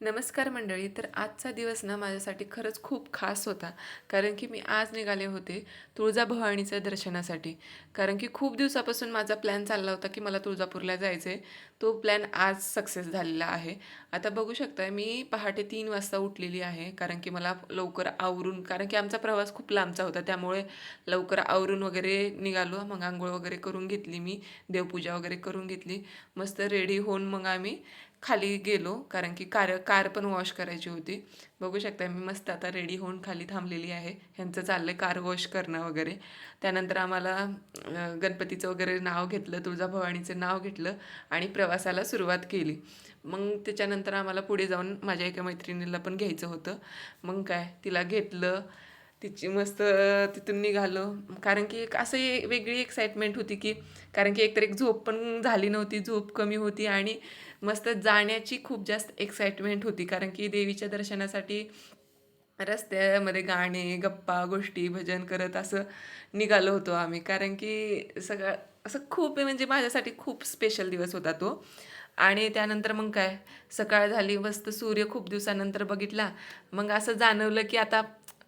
नमस्कार मंडळी तर आजचा दिवस ना माझ्यासाठी खरंच खूप खास होता. कारण की मी आज निघाले होते तुळजाभवानीच्या दर्शनासाठी. कारण की खूप दिवसापासून माझा प्लॅन चालला होता की मला तुळजापूरला जायचं आहे तो प्लॅन आज सक्सेस झालेला आहे. आता बघू शकता मी पहाटे तीन वाजता उठलेली आहे. कारण की मला लवकर आवरून कारण की आमचा प्रवास खूप लांबचा होता. त्यामुळे लवकर आवरून वगैरे निघालो. मग आंघोळ वगैरे करून घेतली मी. देवपूजा वगैरे करून घेतली. मस्त रेडी होऊन मग आम्ही खाली गेलो कारण की कार कार पण वॉश करायची होती. बघू शकता मी मस्त आता रेडी होऊन खाली थांबलेली आहे. ह्यांचं चाललं कार वॉश करणं वगैरे. त्यानंतर आम्हाला गणपतीचं वगैरे नाव घेतलं तुळजाभवानीचं नाव घेतलं आणि प्रवासाला सुरुवात केली. मग त्याच्यानंतर आम्हाला पुढे जाऊन माझ्या एका मैत्रिणीला पण घ्यायचं होतं. मग काय तिला घेतलं. तिची मस्त तिथून निघालो. कारण की एक असं वेगळी एक्साइटमेंट होती की कारण की एकतर एक झोप पण झाली नव्हती झोप कमी होती आणि मस्त जाण्याची खूप जास्त एक्साइटमेंट होती. कारण की देवीच्या दर्शनासाठी रस्त्यामध्ये गाणे गप्पा गोष्टी भजन करत असं निघालो होतो आम्ही. कारण की सगळं असं खूप म्हणजे माझ्यासाठी खूप स्पेशल दिवस होता तो. आणि त्यानंतर मग काय? सकाळ झाली मस्त सूर्य खूप दिवसानंतर बघितला. मग असं जाणवलं की आता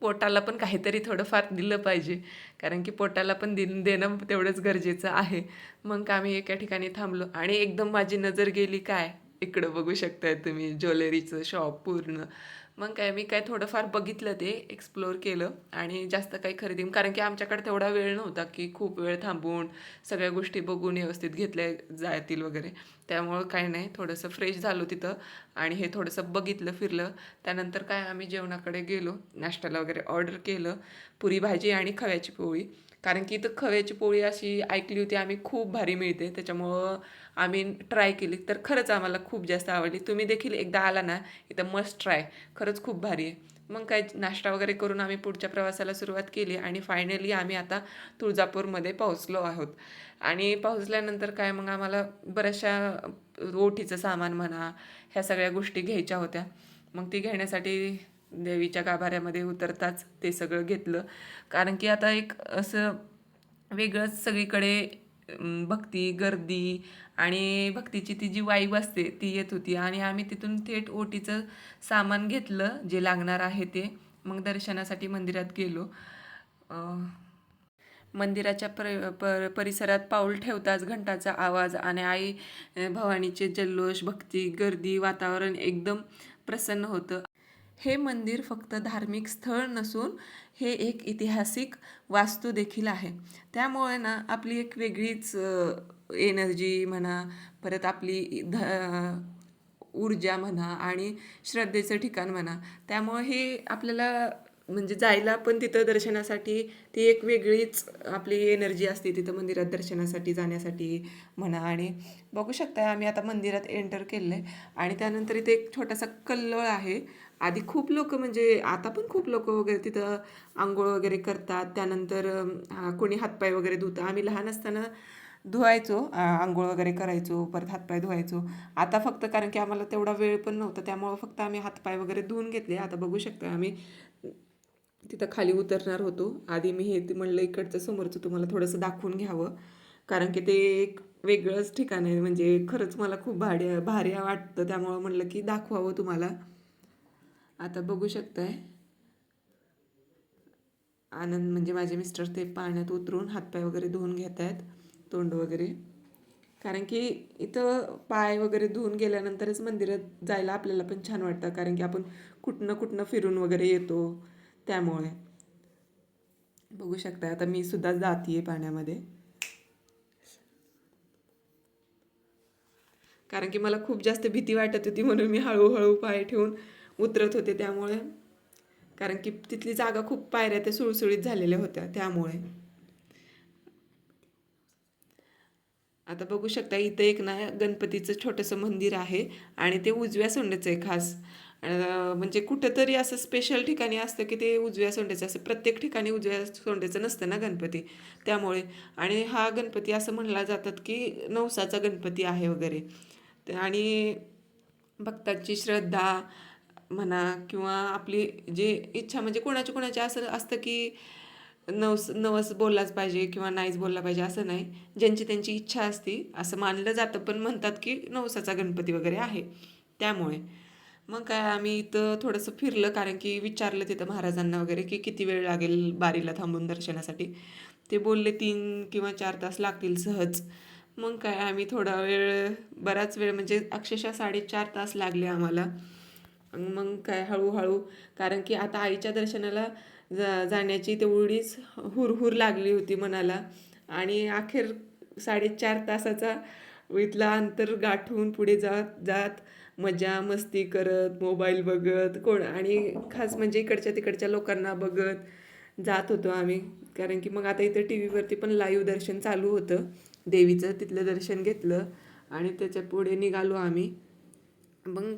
पोटाला पण काहीतरी थोडंफार दिलं पाहिजे. कारण की पोटाला पण दिन देणं तेवढंच गरजेचं आहे. मग आम्ही एका ठिकाणी थांबलो आणि एकदम माझी नजर गेली काय? इकडं बघू शकताय तुम्ही ज्वेलरीचं शॉप पूर्ण. मग काय मी काय थोडंफार बघितलं ते एक्सप्लोअर केलं आणि जास्त काही खरेदी. कारण की आमच्याकडे तेवढा वेळ नव्हता की खूप वेळ थांबून सगळ्या गोष्टी बघून व्यवस्थित घेतल्या जातील वगैरे. त्यामुळं काय नाही थोडंसं फ्रेश झालो तिथं आणि हे थोडंसं बघितलं फिरलं. त्यानंतर काय आम्ही जेवणाकडे गेलो नाश्त्याला वगैरे ऑर्डर केलं पुरी भाजी आणि खव्याची पोळी. कारण की इथं खव्याची पोळी अशी ऐकली होती आम्ही खूप भारी मिळते. त्याच्यामुळं आम्ही ट्राय केली. तर खरंच आम्हाला खूप जास्त आवडली. तुम्ही देखील एकदा आला ना इथं मस्ट ट्राय खरंच खूप भारी आहे. मग काय नाश्ता वगैरे करून आम्ही पुढच्या प्रवासाला सुरुवात केली आणि फायनली आम्ही आता तुळजापूरमध्ये पोहोचलो आहोत. आणि पोहोचल्यानंतर काय मग आम्हाला बऱ्याचशा ओठीचं सामान म्हणा ह्या सगळ्या गोष्टी घ्यायच्या होत्या. मग ती घेण्यासाठी देवीच्या गाभाऱ्यामध्ये उतरताच ते सगळं घेतलं. कारण की आता एक असं वेगळंच सगळीकडे भक्ती गर्दी आणि भक्तीची ती जी वाईब असते ती येत होती. आणि आम्ही तिथून थेट ओटीचं सामान घेतलं जे लागणार आहे ते. मग दर्शनासाठी मंदिरात गेलो. मंदिराच्या पर पर परिसरात पाऊल ठेवताच घंटाचा आवाज आणि आई भवानीचे जल्लोष भक्ती गर्दी वातावरण एकदम प्रसन्न होतं. हे मंदिर फक्त धार्मिक स्थळ नसून हे एक ऐतिहासिक वास्तू देखील आहे. त्यामुळे ना आपली एक वेगळीच एनर्जी म्हणा परत आपली ध ऊर्जा म्हणा आणि श्रद्धेचं ठिकाण म्हणा त्यामुळे हे आपल्याला म्हणजे जायला पण तिथं दर्शनासाठी ती एक वेगळीच आपली एनर्जी असते तिथं मंदिरात दर्शनासाठी जाण्यासाठी म्हणा. आणि बघू शकता आम्ही आता मंदिरात एंटर केलं आहे आणि त्यानंतर इथे एक छोटासा कल्लोळ आहे. आधी खूप लोक म्हणजे आता पण खूप लोक वगैरे तिथं आंघोळ वगैरे करतात. त्यानंतर कोणी हातपाय वगैरे धुतं. आम्ही लहान असताना धुवायचो आंघोळ वगैरे करायचो परत हातपाय धुवायचो. आता फक्त कारण की आम्हाला तेवढा वेळ पण नव्हता. त्यामुळं फक्त आम्ही हातपाय वगैरे धुवून घेतले. आता बघू शकतो आम्ही तिथं खाली उतरणार होतो. आधी मी हे म्हणलं इकडचं समोरचं तुम्हाला थोडंसं दाखवून घ्यावं. कारण की ते एक वेगळंच ठिकाण आहे. म्हणजे खरंच मला खूप भाड्या भारी वाटतं. त्यामुळं म्हणलं की दाखवावं तुम्हाला. आता बघू शकताय. आनंद म्हणजे माझे मिस्टर ते पाण्यात उतरून हातपाय वगैरे धुवून घेत आहेत तोंड वगैरे. कारण की इथं पाय वगैरे धुवून गेल्यानंतरच मंदिरात जायला आपल्याला पण छान वाटतं. कारण की आपण कुठनं कुठनं फिरून वगैरे येतो. त्यामुळे. बघू शकता आता मी सुद्धा जातीये पाण्यामध्ये. कारण की मला खूप जास्त भीती वाटत होती म्हणून मी हळूहळू पाय ठेवून उतरत होते त्यामुळे. कारण की तिथली जागा खूप पायऱ्या त्या सुळसुळीत झालेल्या होत्या त्यामुळे. आता बघू शकता इथं एक ना गणपतीचं छोटंसं मंदिर आहे आणि ते उजव्या सोंडेचं आहे खास. म्हणजे कुठंतरी असं स्पेशल ठिकाणी असतं की ते उजव्या सोंड्याचं असं प्रत्येक ठिकाणी उजव्या सोंड्याचं नसतं ना गणपती. त्यामुळे आणि हा गणपती असं म्हणला जातात की नवसाचा गणपती आहे वगैरे. आणि भक्तांची श्रद्धा म्हणा किंवा आपली जे इच्छा म्हणजे कोणाची कोणाची असं असतं की नवस नवस बोललाच पाहिजे किंवा नाहीच बोलला पाहिजे असं नाही. ज्यांची त्यांची इच्छा असते असं मानलं जातं पण म्हणतात की नवसाचा गणपती वगैरे आहे. त्यामुळे मग काय आम्ही इथं थोडंसं फिरलं कारण की विचारलं तिथं महाराजांना वगैरे की किती वेळ लागेल बारीला थांबून दर्शनासाठी. ते बोलले तीन किंवा चार तास लागतील सहज. मग काय आम्ही थोडा वेळ बराच वेळ म्हणजे अक्षरशः साडेचार तास लागले आम्हाला. मग काय हळूहळू कारण की आता आईच्या दर्शनाला जा जाण्याची तेवढीच हुरहुर लागली होती मनाला. आणि अखेर साडेचार तासाचा इथला अंतर गाठून पुढे जात जात मजा मस्ती करत मोबाईल बघत कोण आणि खास म्हणजे इकडच्या तिकडच्या लोकांना बघत जात होतो आम्ही. कारण की मग आता इथं टी व्हीवरती पण लाईव्ह दर्शन चालू होतं. देवीचं तिथलं दर्शन घेतलं आणि त्याच्या पुढे निघालो आम्ही. मग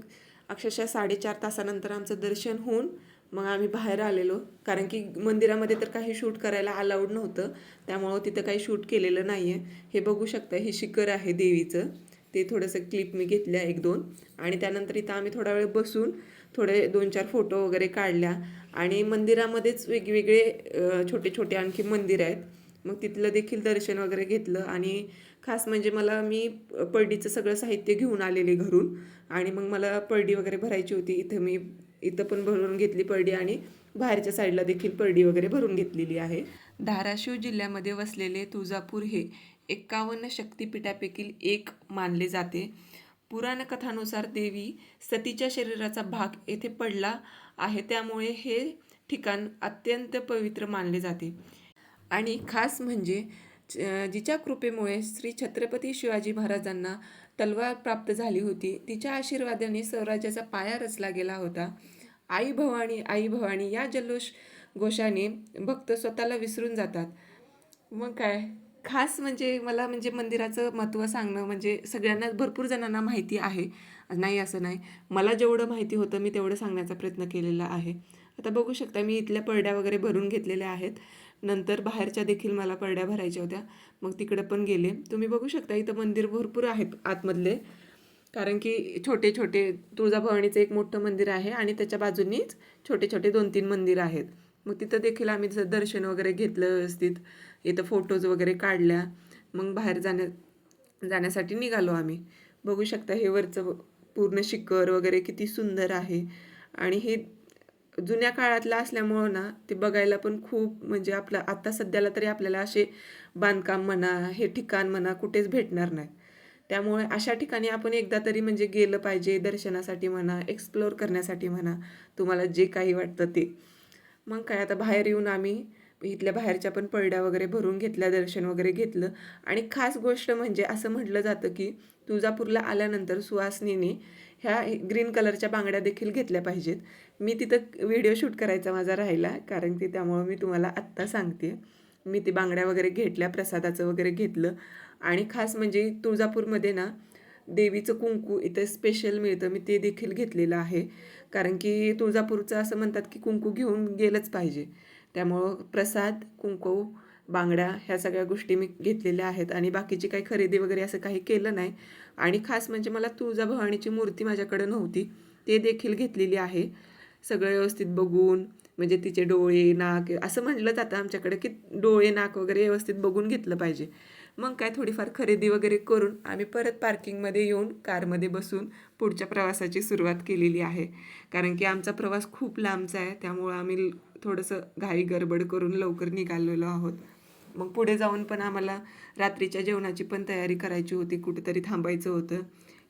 अक्षरशः साडेचार तासानंतर आमचं दर्शन होऊन मग आम्ही बाहेर आलेलो. कारण की मंदिरामध्ये तर काही शूट करायला अलाउड नव्हतं. त्यामुळं तिथं काही शूट केलेलं नाही आहे हे बघू शकता हे शिखर आहे देवीचं. ते थोडंसं क्लिप मी घेतल्या एक दोन. आणि त्यानंतर इथं आम्ही थोडा वेळ बसून थोडे दोन चार फोटो वगैरे काढल्या. आणि मंदिरामध्येच वेगवेगळे छोटे छोटे आणखी मंदिर आहेत. मग तिथलं देखील दर्शन वगैरे घेतलं. आणि खास म्हणजे मला मी पडडीचं सगळं साहित्य घेऊन आलेले घरून. आणि मग मला पडडी वगैरे भरायची होती. इथं मी इथं पण भरून घेतली पडडी आणि बाहेरच्या साईडला देखील पडडी वगैरे भरून घेतलेली आहे. धाराशिव जिल्ह्यामध्ये वसलेले तुळजापूर हे एक्कावन्न शक्तिपीठापैकी एक मानले जाते. पुराणकथानुसार देवी सतीच्या शरीराचा भाग येथे पडला आहे. त्यामुळे हे ठिकाण अत्यंत पवित्र मानले जाते. आणि खास म्हणजे जिच्या कृपेमुळे श्री छत्रपती शिवाजी महाराजांना तलवार प्राप्त झाली होती. तिच्या आशीर्वादाने स्वराज्याचा पाया रचला गेला होता. आई भवानी आई भवानी या जल्लोष घोषाने भक्त स्वतःला विसरून जातात. मग काय? खास म्हणजे मला म्हणजे मंदिराचं महत्त्व सांगणं म्हणजे सगळ्यांना भरपूर जणांना माहिती आहे. नाही असं नाही. मला जेवढं माहिती होतं मी तेवढं सांगण्याचा प्रयत्न केलेला आहे. आता बघू शकता मी इथल्या परड्या वगैरे भरून घेतलेल्या आहेत. नंतर बाहेरच्या देखील मला परड्या भरायच्या होत्या. मग तिकडं पण गेले. तुम्ही बघू शकता इथं मंदिर भरपूर आहेत आतमधले. कारण की छोटे छोटे तुळजाभवानीचं एक मोठं मंदिर आहे आणि त्याच्या बाजूनीच छोटे छोटे दोन तीन मंदिर आहेत. मग तिथं देखील आम्ही जसं दर्शन वगैरे घेतलं व्यवस्थित इथं फोटोज वगैरे काढल्या. मग बाहेर जाण्या जाण्यासाठी निघालो आम्ही. बघू शकता हे वरचं पूर्ण शिखर वगैरे किती सुंदर आहे. आणि हे जुन्या काळातलं असल्यामुळं ना ते बघायला पण खूप म्हणजे आपलं आता सध्याला तरी आपल्याला असे बांधकाम म्हणा हे ठिकाण म्हणा कुठेच भेटणार नाही. त्यामुळे अशा ठिकाणी आपण एकदा तरी म्हणजे गेलं पाहिजे दर्शनासाठी म्हणा एक्सप्लोअर करण्यासाठी म्हणा तुम्हाला जे काही वाटतं ते. मग काय आता बाहेर येऊन आम्ही इथल्या बाहेरच्या पण पडड्या वगैरे भरून घेतल्या दर्शन वगैरे घेतलं. आणि खास गोष्ट म्हणजे असं म्हटलं जातं की तुळजापूरला आल्यानंतर सुवासनीने ह्या ग्रीन कलरच्या बांगड्या देखील घेतल्या पाहिजेत. मी तिथं व्हिडिओ शूट करायचा माझा राहिला कारण की त्यामुळं मी तुम्हाला आत्ता सांगते. मी ते बांगड्या वगैरे घेतल्या प्रसादाचं वगैरे घेतलं. आणि खास म्हणजे तुळजापूरमध्ये ना देवीचं कुंकू इथं स्पेशल मिळतं. मी ते देखील घेतलेलं आहे. कारण की तुळजापूरचं असं म्हणतात की कुंकू घेऊन गेलंच पाहिजे. त्यामुळं प्रसाद कुंकू बांगड्या ह्या सगळ्या गोष्टी मी घेतलेल्या आहेत आणि बाकीची काही खरेदी वगैरे असं काही केलं नाही. आणि खास म्हणजे मला तुळजाभवानीची मूर्ती माझ्याकडे नव्हती. ते देखील घेतलेली आहे. सगळं व्यवस्थित बघून म्हणजे तिचे डोळे नाक असं म्हटलं जातं आमच्याकडे की डोळे नाक वगैरे व्यवस्थित बघून घेतलं पाहिजे. मग काय थोडीफार खरेदी वगैरे करून आम्ही परत पार्किंगमध्ये येऊन कारमध्ये बसून पुढच्या प्रवासाची सुरुवात केलेली आहे. कारण की आमचा प्रवास खूप लांबचा आहे त्यामुळं आम्ही थोडंसं घाई गडबड करून लवकर निघालेलो आहोत. मग पुढे जाऊन पण आम्हाला रात्रीच्या जेवणाची पण तयारी करायची होती कुठेतरी थांबायचं होतं.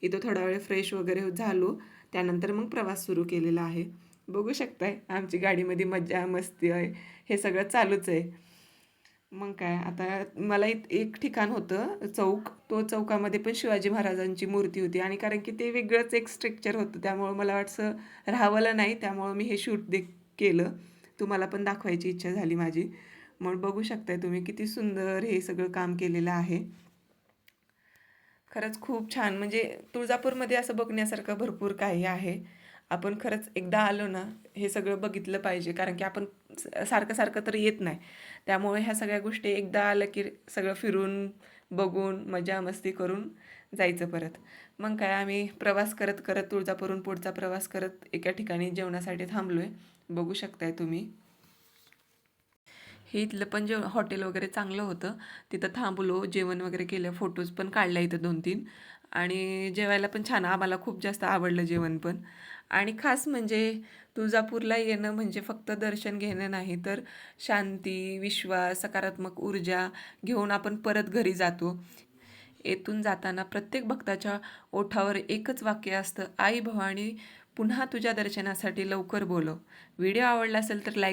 इथं थोडा वेळ फ्रेश वगैरे झालो. त्यानंतर मग प्रवास सुरू केलेला आहे. बघू शकताय आमची गाडीमध्ये मज्जा मस्ती आहे. हे सगळं चालूच आहे. मग काय आता मला इत एक ठिकाण होतं चौक. तो चौकामध्ये पण शिवाजी महाराजांची मूर्ती होती आणि कारण की ते वेगळंच एक स्ट्रक्चर होतं. त्यामुळं मला वाटतं राहावलं नाही. त्यामुळं मी हे शूट दे केलं. तुम्हाला पण दाखवायची इच्छा झाली माझी. मग बघू शकताय तुम्ही किती सुंदर हे सगळं काम केलेलं आहे. खरंच खूप छान. म्हणजे तुळजापूरमध्ये असं बघण्यासारखं भरपूर काही आहे. आपण खरंच एकदा आलो ना हे सगळं बघितलं पाहिजे. कारण की आपण सारखं सारखं तर येत नाही. त्यामुळे ह्या सगळ्या गोष्टी एकदा आलं की सगळं फिरून बघून मजा मस्ती करून जायचं परत. मग काय आम्ही प्रवास करत करत तुळजापूरहून पुढचा प्रवास करत एका ठिकाणी जेवणासाठी थांबलो आहे बघू शकताय तुम्ही. हे इथलं पण जेव हॉटेल वगैरे चांगलं होतं. तिथं थांबलो जेवण वगैरे केलं फोटोज पण काढल्या इथं दोन तीन आणि जेवायला पण छान. आम्हाला खूप जास्त आवडलं जेवण पण. आणि खास म्हणजे तुळजापूरला येणं म्हणजे फक्त दर्शन घेणं नाही तर शांती विश्वास सकारात्मक ऊर्जा घेऊन आपण परत घरी जातो. येथून जाताना प्रत्येक भक्ताच्या ओठावर एकच वाक्य असतं आई भवानी पुन्हा तुझ्या दर्शनासाठी लवकर बोलव. व्हिडिओ आवडला असेल तर लाईक